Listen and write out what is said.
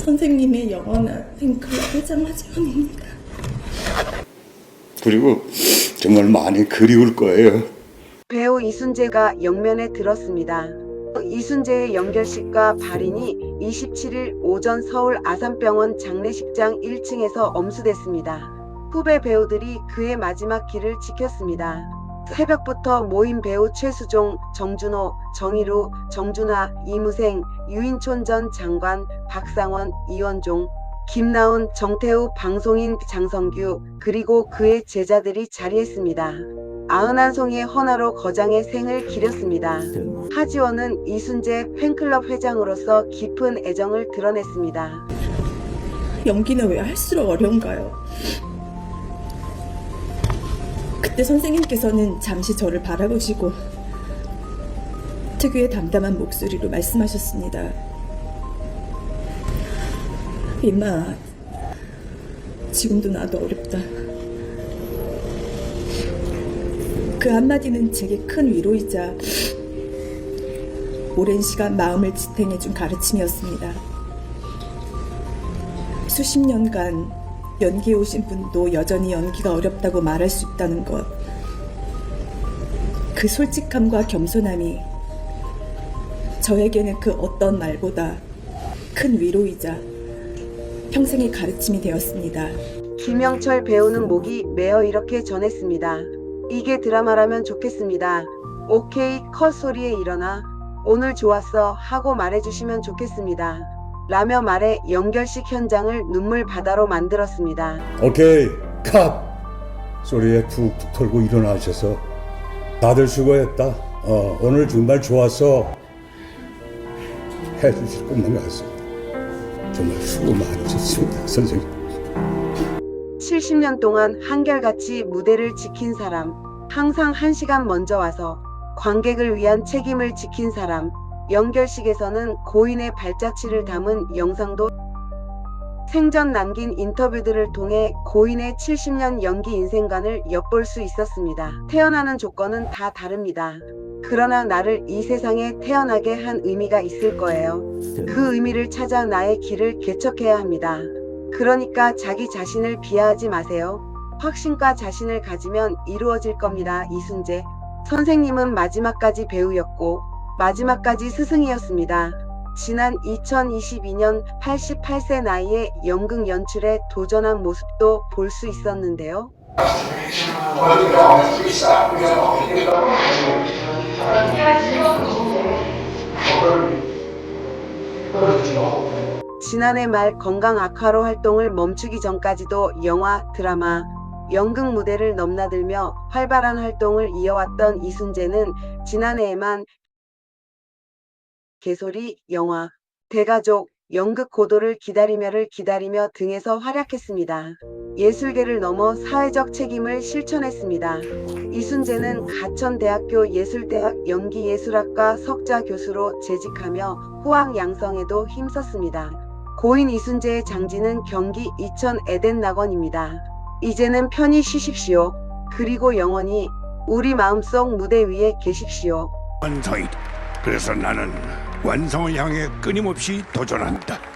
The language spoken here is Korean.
선생님의 영원한 팬클럽 회장 하지원입니다. 그리고 정말 많이 그리울 거예요. 배우 이순재가 영면에 들었습니다. 이순재의 연결식과 발인이 27일 오전 서울 아산병원 장례식장 1층에서 엄수됐습니다. 후배 배우들이 그의 마지막 길을 지켰습니다. 새벽부터 모인 배우 최수종, 정준호, 정희루, 정준하, 이무생, 유인촌 전 장관, 박상원, 이원종, 김나온, 정태우, 방송인 장성규, 그리고 그의 제자들이 자리했습니다. 아흔한 송이의 헌화로 거장의 생을 기렸습니다. 하지원은 이순재 팬클럽 회장으로서 깊은 애정을 드러냈습니다. 연기는 왜 할수록 어려운가요? 그때 선생님께서는 잠시 저를 바라보시고 특유의 담담한 목소리로 말씀하셨습니다. 임마, 지금도 나도 어렵다. 그 한마디는 제게 큰 위로이자 오랜 시간 마음을 지탱해준 가르침이었습니다. 수십 년간 연기해 오신 분도 여전히 연기가 어렵다고 말할 수 있다는 것. 그 솔직함과 겸손함이 저에게는 그 어떤 말보다 큰 위로이자 평생의 가르침이 되었습니다. 김영철 배우는 목이 메어 이렇게 전했습니다. 이게 드라마라면 좋겠습니다. 오케이 컷 소리에 일어나 오늘 좋았어 하고 말해주시면 좋겠습니다. 라며 말해 연결식 현장을 눈물 바다로 만들었습니다. 오케이, 컷! 소리에 푹푹 털고 일어나셔서 다들 수고했다. 어, 오늘 정말 좋았어. 해주실 것만 같습니다. 정말 수고 많으셨습니다, 선생님. 70년 동안 한결같이 무대를 지킨 사람, 항상 한 시간 먼저 와서 관객을 위한 책임을 지킨 사람, 연결식에서는 고인의 발자취를 담은 영상도 생전 남긴 인터뷰들을 통해 고인의 70년 연기 인생관을 엿볼 수 있었습니다. 태어나는 조건은 다 다릅니다. 그러나 나를 이 세상에 태어나게 한 의미가 있을 거예요. 그 의미를 찾아 나의 길을 개척해야 합니다. 그러니까 자기 자신을 비하하지 마세요. 확신과 자신을 가지면 이루어질 겁니다. 이순재. 선생님은 마지막까지 배우였고, 마지막까지 스승이었습니다. 지난 2022년 88세 나이에 연극 연출에 도전한 모습도 볼 수 있었는데요. 지난해 말 건강 악화로 활동을 멈추기 전까지도 영화, 드라마, 연극 무대를 넘나들며 활발한 활동을 이어왔던 이순재는 지난해에만 개소리, 영화, 대가족, 연극 고도를 기다리며를 기다리며 등에서 활약했습니다. 예술계를 넘어 사회적 책임을 실천했습니다. 이순재는 가천대학교 예술대학 연기예술학과 석좌 교수로 재직하며 후학 양성에도 힘썼습니다. 고인 이순재의 장지는 경기 이천 에덴 낙원입니다. 이제는 편히 쉬십시오. 그리고 영원히 우리 마음속 무대 위에 계십시오. 그래서 나는 완성을 향해 끊임없이 도전한다.